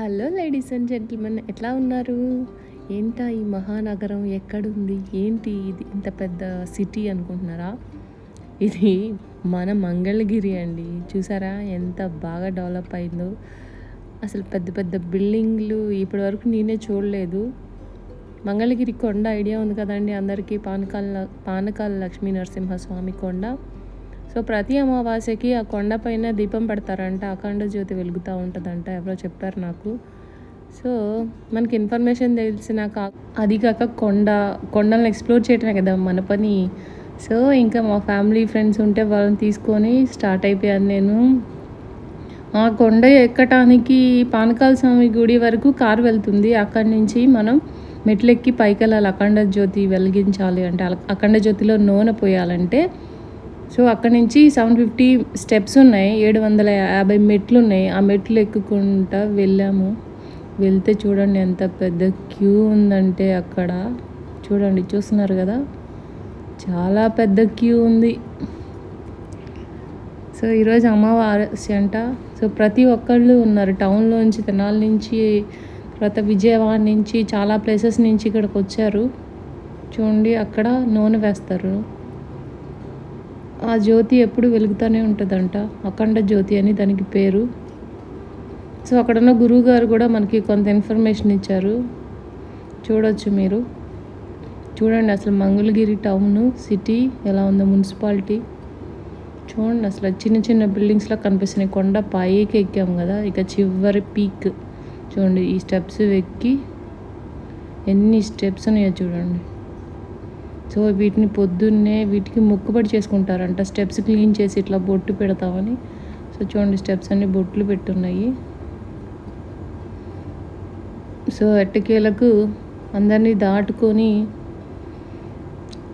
Hello ladies and gentlemen ఎట్లా ఉన్నారు? ఏంటా ఈ మహానగరం? ఎక్కడుంది? ఏంటి ఇది? ఇంత పెద్ద సిటీ అనుకుంటున్నారా? ఇది మన మంగళగిరి అండి. చూసారా ఎంత బాగా డెవలప్ అయిందో. అసలు పెద్ద పెద్ద బిల్డింగ్లు ఇప్పటివరకు నేనే చూడలేదు. మంగళగిరి కొండ ఐడియా ఉంది కదండి అందరికీ? పానకాల పానకాల లక్ష్మీ నరసింహస్వామి కొండ. సో ప్రతి అమావాస్యకి ఆ కొండపైన దీపం పెడతారంట. అఖండ జ్యోతి వెలుగుతూ ఉంటుందంట. ఎవరో చెప్పారు నాకు. సో మనకి ఇన్ఫర్మేషన్ తెలిసినాక అది కాక కొండ కొండలను ఎక్స్ప్లోర్ చేయటమే కదా మన పని. సో ఇంకా మా ఫ్యామిలీ ఫ్రెండ్స్ ఉంటే వాళ్ళని తీసుకొని స్టార్ట్ అయిపోయాను నేను. ఆ కొండ ఎక్కటానికి పానకాల స్వామి గుడి వరకు కారు వెళ్తుంది. అక్కడి నుంచి మనం మెట్లెక్కి పైకి వెళ్ళాలి అఖండ జ్యోతి వెలిగించాలి అంటే అఖండ జ్యోతిలో నూనె పోయాలంటే సో అక్కడి నుంచి సెవెన్ ఫిఫ్టీ స్టెప్స్ ఉన్నాయి. ఏడు వందల యాభై మెట్లు ఉన్నాయి ఆ మెట్లు ఎక్కుకుంటా వెళ్ళాము. వెళ్తే చూడండి ఎంత పెద్ద క్యూ ఉందంటే అక్కడ. చూడండి చూస్తున్నారు కదా? చాలా పెద్ద క్యూ ఉంది. సో ఈరోజు అమ్మవారి అంట సో ప్రతి ఒక్కళ్ళు ఉన్నారు. టౌన్లోంచి తెనాల నుంచి తర్వాత విజయవాడ నుంచి చాలా ప్లేసెస్ నుంచి ఇక్కడికి వచ్చారు. చూడండి అక్కడ నూనె వేస్తారు. ఆ జ్యోతి ఎప్పుడు వెలుగుతూనే ఉంటుందంట. అఖండ జ్యోతి అని దానికి పేరు. సో అక్కడ ఉన్న గురువు గారు కూడా మనకి కొంత ఇన్ఫర్మేషన్ ఇచ్చారు. చూడొచ్చు మీరు. చూడండి అసలు మంగళగిరి టౌన్ సిటీ ఎలా ఉందో మున్సిపాలిటీ. చూడండి అసలు చిన్న చిన్న బిల్డింగ్స్లో కనిపిస్తున్నాయి. కొండ పైకి ఎక్కాం కదా ఇక చివరి పీక్. చూడండి ఈ స్టెప్స్ ఎక్కి ఎన్ని స్టెప్స్ ఉన్నాయో చూడండి. సో వీటిని పొద్దున్నే వీటికి మొక్కుబడి చేసుకుంటారంట. స్టెప్స్ క్లీన్ చేసి ఇట్లా బొట్టు పెడతామని. సో చూడండి స్టెప్స్ అన్ని బొట్లు పెట్టున్నాయి. సో ఎట్టకేలకు అందరినీ దాటుకొని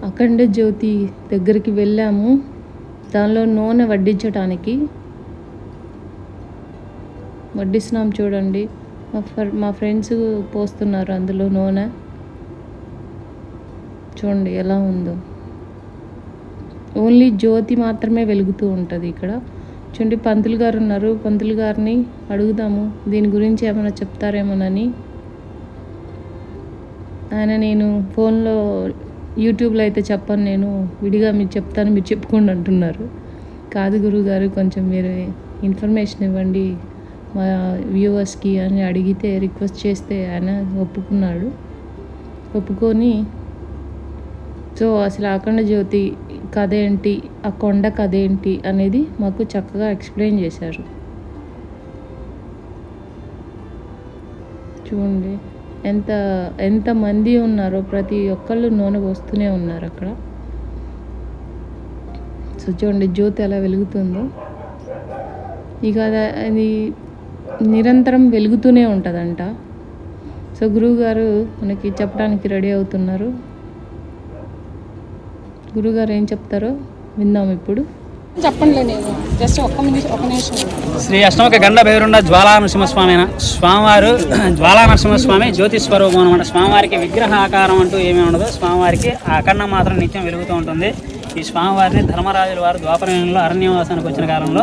అఖండ జ్యోతి దగ్గరికి వెళ్ళాము. దానిలో నూనె వడ్డించడానికి వడ్డిస్తున్నాం చూడండి. మా ఫర్ మా ఫ్రెండ్స్ పోస్తున్నారు అందులో నూనె. చూడండి ఎలా ఉందో. ఓన్లీ జ్యోతి మాత్రమే వెలుగుతూ ఉంటుంది ఇక్కడ. చూడండి పంతులు గారు ఉన్నారు. పంతులు గారిని అడుగుదాము. దీని గురించి ఏమైనా చెప్తారేమోనని. ఆయన నేను ఫోన్లో యూట్యూబ్లో అయితే చెప్పను నేను. విడిగా మీరు చెప్తాను మీరు చెప్పుకోండి అంటున్నారు. కాదు గురుగారు కొంచెం మీరు ఇన్ఫర్మేషన్ ఇవ్వండి. మా వ్యూవర్స్కి అని అడిగితే రిక్వెస్ట్ చేస్తే ఆయన ఒప్పుకున్నాడు. ఒప్పుకొని సో అసలు అఖండ జ్యోతి కథ ఏంటి? ఆ కొండ కథ ఏంటి? అనేది మాకు చక్కగా ఎక్స్ప్లెయిన్ చేశారు. చూడండి. ఎంత ఎంత మంది ఉన్నారో ప్రతి ఒక్కళ్ళు నూనె పోస్తూనే ఉన్నారు అక్కడ. సో చూడండి జ్యోతి ఎలా వెలుగుతుందో. ఇక అది- అది నిరంతరం వెలుగుతూనే ఉంటుందంట. సో గురువుగారు మనకి చెప్పడానికి రెడీ అవుతున్నారు. గురుగారు ఏం చెప్తారో విందాం ఇప్పుడు. శ్రీ అష్టమక గండ భైరుండ జ్వాలా నరసింహస్వామి అయిన స్వామివారు జ్వాలా నరసింహస్వామి జ్యోతి స్వరూపం అనమాట. స్వామివారికి విగ్రహ ఆకారం అంటూ ఏమీ ఉండదు. స్వామివారికి ఆ అఖండం మాత్రం నిత్యం వెలుగుతూ ఉంటుంది. ఈ స్వామివారిని ధర్మరాజుల వారు ద్వాపరయంలో అరణ్యవాసానికి వచ్చిన కాలంలో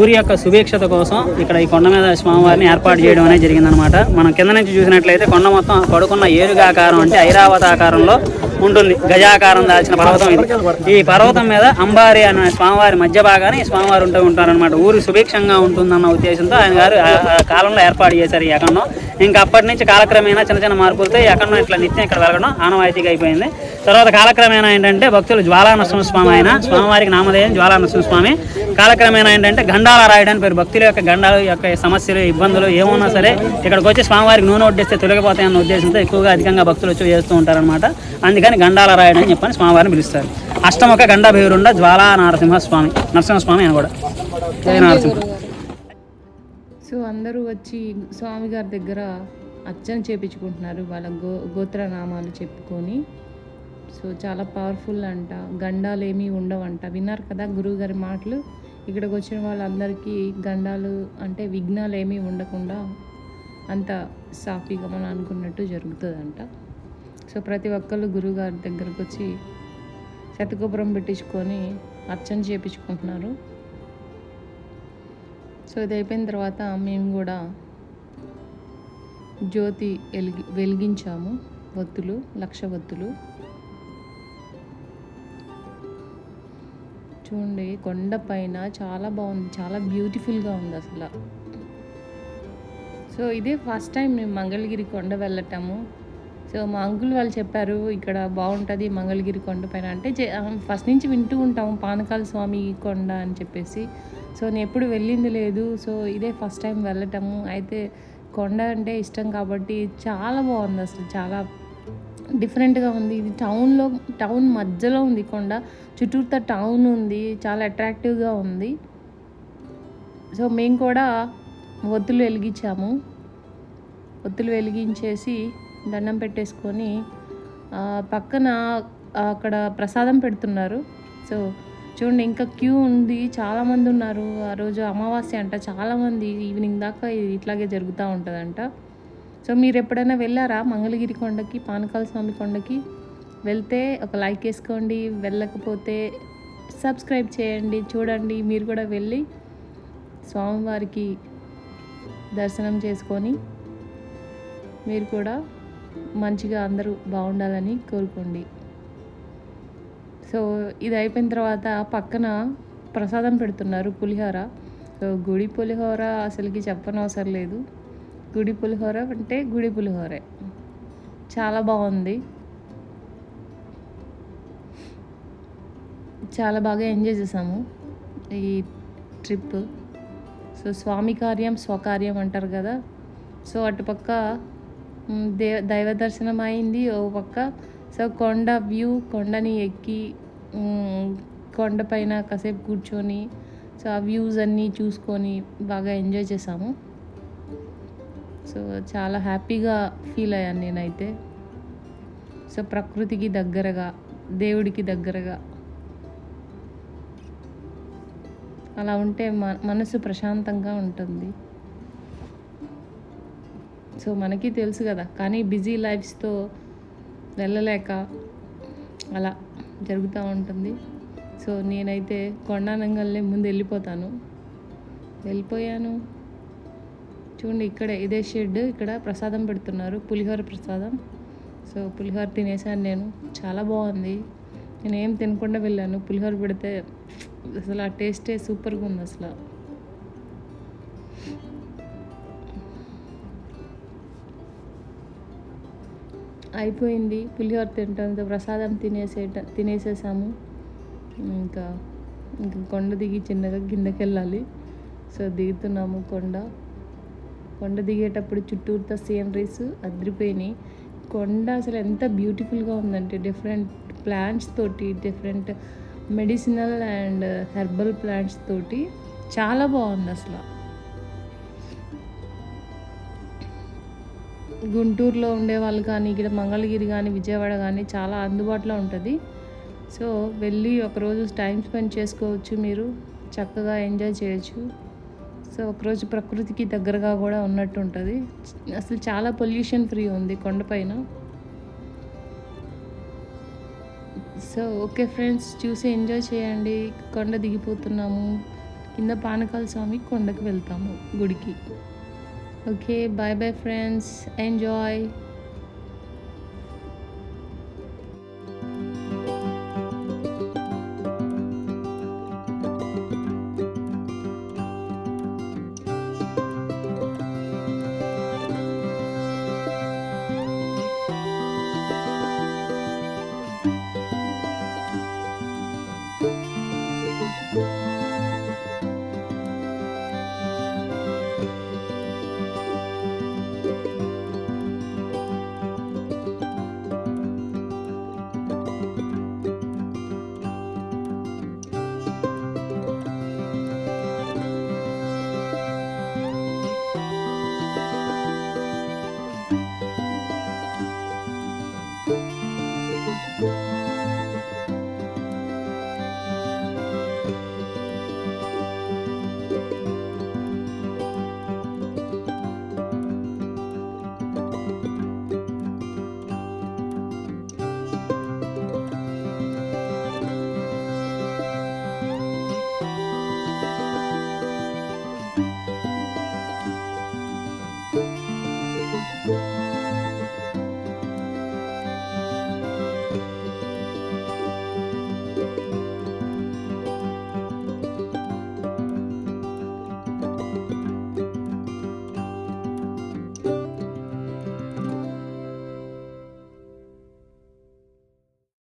ఊరి యొక్క సుభిక్షత కోసం ఇక్కడ ఈ కొండ మీద స్వామివారిని ఏర్పాటు చేయడం అనేది జరిగిందనమాట మనం కింద నుంచి చూసినట్లయితే కొండ మొత్తం పడుకున్న ఏరుగా ఆకారం అంటే ఐరావత ఆకారంలో ఉంటుంది గజాకారం దాల్చిన పర్వతం ఇది. ఈ పర్వతం మీద అంబారి అనే స్వామివారి మధ్య భాగాన్ని ఈ స్వామివారు ఉంటూ ఉంటారనమాట ఊరు సుభిక్షంగా ఉంటుందన్న ఉద్దేశంతో ఆయన గారు ఆ- కాలంలో ఏర్పాటు చేశారు ఈ అఖండం. ఇంకా అప్పటి నుంచి కాలక్రమేణా చిన్న చిన్న మార్పులతో ఎక్కడ ఇట్లా నిత్యం ఇక్కడ వెలగడం ఆనవాయితీగా అయిపోయింది. తర్వాత కాలక్రమేణా ఏంటంటే భక్తులు జ్వాలానరసింహ స్వామి ఆయన స్వామివారికి నామధేయం జ్వాలానరసింహ స్వామి. కాలక్రమేణా ఏంటంటే గండాల రాయడానికి పేరు. భక్తుల యొక్క గండాలు యొక్క సమస్యలు ఇబ్బందులు ఏమున్నా సరే ఇక్కడికి వచ్చి స్వామివారికి నూనె వడ్డిస్తే తొలగిపోతాయన్న ఉద్దేశంతో ఎక్కువగా అధికంగా భక్తులు వచ్చి చేస్తూ ఉంటారనమాట అందుకని గండాల రాయడం అని చెప్పని స్వామివారిని పిలుస్తారు. అష్టముఖ గండ భైరుండ జ్వాలా నరసింహ స్వామి నరసింహస్వామి అని కూడా. జయ నరసింహ సో అందరూ వచ్చి స్వామి గారి దగ్గర అర్చన చేపించుకుంటున్నారు. వాళ్ళ గో గోత్ర నామాలు చెప్పుకొని. సో చాలా పవర్ఫుల్ అంట. గండాలు ఏమీ ఉండవంట. విన్నారు కదా గురువుగారి మాటలు? ఇక్కడికి వచ్చిన వాళ్ళందరికీ గండాలు అంటే విఘ్నాలు ఏమీ ఉండకుండా అంత సాఫీగా మనం అనుకున్నట్టు జరుగుతుందంట. సో ప్రతి ఒక్కళ్ళు గురువుగారి దగ్గరకు వచ్చి శతగోపురం పెట్టించుకొని అర్చన చేయించుకుంటున్నారు సో ఇది అయిపోయిన తర్వాత మేము కూడా జ్యోతి వెలిగి వెలిగించాము ఒత్తులు లక్ష వత్తులు. చూడండి కొండ పైన చాలా బాగుంది చాలా బ్యూటిఫుల్గా ఉంది అసలు. సో ఇదే ఫస్ట్ టైం మేము మంగళగిరి కొండ వెళ్ళటము. సో మా అంకుల్ వాళ్ళు చెప్పారు ఇక్కడ బాగుంటుంది మంగళగిరి కొండ పైన. అంటే ఫస్ట్ నుంచి వింటూ ఉంటాము పానకాల స్వామి కొండ అని చెప్పేసి. సో నేను ఎప్పుడు వెళ్ళింది లేదు. సో ఇదే ఫస్ట్ టైం వెళ్ళటము. అయితే కొండ అంటే ఇష్టం కాబట్టి చాలా బాగుంది అసలు. చాలా డిఫరెంట్గా ఉంది. ఇది టౌన్లో టౌన్ మధ్యలో ఉంది కొండ. చుట్టూతా టౌన్ ఉంది. చాలా అట్రాక్టివ్గా ఉంది. సో మేము కూడా ఒత్తులు వెలిగించాము. ఒత్తులు వెలిగించేసి దండం పెట్టేసుకొని పక్కన అక్కడ ప్రసాదం పెడుతున్నారు. సో చూడండి ఇంకా క్యూ ఉంది. చాలామంది ఉన్నారు. ఆ రోజు అమావాస్య అంట. చాలామంది ఈవినింగ్ దాకా ఇట్లాగే జరుగుతూ ఉంటుందంట. సో మీరు ఎప్పుడైనా వెళ్ళారా మంగళగిరి కొండకి పానకాల స్వామి కొండకి? వెళ్తే ఒక లైక్ వేసుకోండి. వెళ్ళకపోతే సబ్స్క్రైబ్ చేయండి. చూడండి. మీరు కూడా వెళ్ళి స్వామివారికి దర్శనం చేసుకొని మీరు కూడా మంచిగా అందరూ బాగుండాలని కోరుకోండి. సో ఇది అయిపోయిన తర్వాత పక్కన ప్రసాదం పెడుతున్నారు పులిహోర. సో గుడి పులిహోర అసలుకి చెప్పనవసరం లేదు. గుడి పులిహోర అంటే గుడి పులిహోరే. చాలా బాగుంది. చాలా బాగా ఎంజాయ్ చేసాము ఈ ట్రిప్. సో స్వామి కార్యం స్వకార్యం అంటారు కదా. సో అటుపక్క దే దైవ దర్శనం అయింది ఓ పక్క సో కొండ వ్యూ కొండని ఎక్కి కొండపైన కాసేపు కూర్చొని సో ఆ వ్యూస్ అన్నీ చూసుకొని బాగా ఎంజాయ్ చేసాము. సో చాలా హ్యాపీగా ఫీల్ అయ్యాను నేనైతే. సో ప్రకృతికి దగ్గరగా దేవుడికి దగ్గరగా. అలా ఉంటే మన మనసు ప్రశాంతంగా ఉంటుంది. సో మనకి తెలుసు కదా కానీ బిజీ లైఫ్స్తో వెళ్ళలేక అలా జరుగుతూ ఉంటుంది. సో నేనైతే కొండానంగల్నే ముందు వెళ్ళిపోతాను. వెళ్ళిపోయాను. చూడండి ఇక్కడ ఇదే షెడ్ ఇక్కడ ప్రసాదం పెడుతున్నారు పులిహోర ప్రసాదం. సో పులిహోర తినేసాను నేను. చాలా బాగుంది. నేను ఏం తినకుండా వెళ్ళాను. పులిహోర పెడితే అసలు ఆ టేస్టే సూపర్గా ఉంది అసలు. అయిపోయింది. పులిహోర తింటాం. ప్రసాదం తినేసేట తినేసేసాము. ఇంకా ఇంకా కొండ దిగి చిన్నగా కిందకి వెళ్ళాలి సో దిగుతున్నాము కొండ. కొండ దిగేటప్పుడు చుట్టూరుతో సీనరీస్ అదిరిపోయినాయి. కొండ అసలు ఎంత బ్యూటిఫుల్గా ఉందంటే డిఫరెంట్ ప్లాంట్స్ తోటి different medicinal and herbal plants తోటి చాలా బాగుంది అసలు. గుంటూరులో ఉండే వాళ్ళు కానీ ఇక్కడ మంగళగిరి కానీ విజయవాడ కానీ చాలా అందుబాటులో ఉంటుంది. సో వెళ్ళి ఒకరోజు టైం స్పెండ్ చేసుకోవచ్చు మీరు. చక్కగా ఎంజాయ్ చేయొచ్చు. సో ఒకరోజు ప్రకృతికి దగ్గరగా కూడా ఉన్నట్టు ఉంటుంది. అసలు చాలా పొల్యూషన్ ఫ్రీ ఉంది కొండపైన సో ఓకే ఫ్రెండ్స్ చూసి ఎంజాయ్ చేయండి. కొండ దిగిపోతున్నాము. కింద పానకాల స్వామి కొండకు వెళ్తాము గుడికి. Okay bye bye friends enjoy